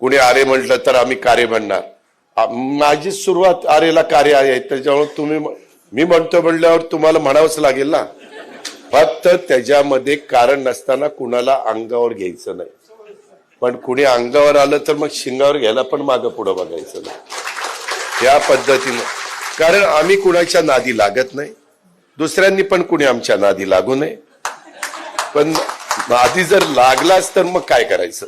कुणी आरे म्हटलं तर आम्ही कार्य म्हणणार. माझी सुरुवात आरेला कार्य आहे त्याच्यामुळे तुम्ही मी म्हणतो म्हणल्यावर तुम्हाला म्हणावंच लागेल ना. फक्त त्याच्यामध्ये कारण नसताना कुणाला अंगावर घ्यायचं नाही. पण कुणी अंगावर आलं तर मग शिंगावर घ्यायला पण मागं पुढं बघायचं नाही. या पद्धतीनं. कारण आम्ही कुणाच्या नादी लागत नाही. दुसऱ्यांनी पण कुणी आमच्या नादी लागू नये. पण नादी जर लागलाच तर मग काय करायचं?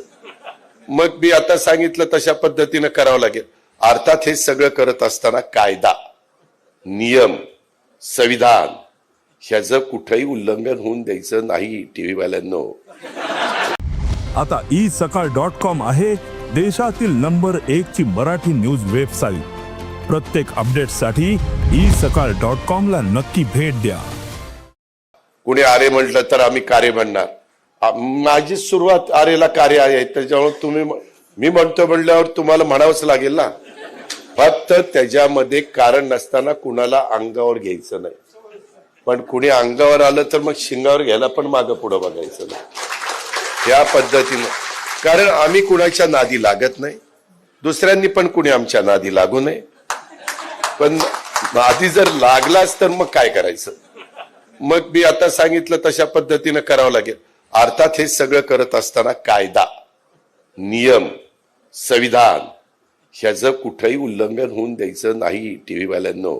मग मी आता सांगितलं तशा पद्धतीनं करावं लागेल. अर्थात हे सगळं करत असताना कायदा नियम संविधान ह्याचं कुठंही उल्लंघन होऊन द्यायचं नाही टीव्ही वाल्यांनो आता ई सकाळ डॉट कॉम आहे देशातील नंबर एक ची मराठी न्यूज वेबसाईट. प्रत्येक अपडेटसाठी ई सकाळ डॉट कॉम ला नक्की भेट द्या. कुणी आरे म्हटलं तर आम्ही कार्य म्हणणार. माझी सुरुवात आरेला कार्य आहे त्याच्यामुळे तुम्ही मी म्हणतो म्हणल्यावर तुम्हाला म्हणावंच लागेल ना. फक्त त्याच्यामध्ये कारण नसताना कुणाला अंगावर घ्यायचं नाही. पण कुणी अंगावर आलं तर मग शिंगावर घ्यायला पण मागं पुढं बघायचं नाही. या पद्धतीनं. कारण आम्ही कुणाच्या नादी लागत नाही. दुसऱ्यांनी पण कुणी आमच्या नादी लागू नये. पण नादी जर लागलाच तर मग काय करायचं? मग मी आता सांगितलं तशा पद्धतीनं करावं लागेल. अर्थात हे सगळं करत असताना कायदा नियम संविधान ह्याचं कुठंही उल्लंघन होऊन द्यायचं नाही टी व्हीवाल्यांनो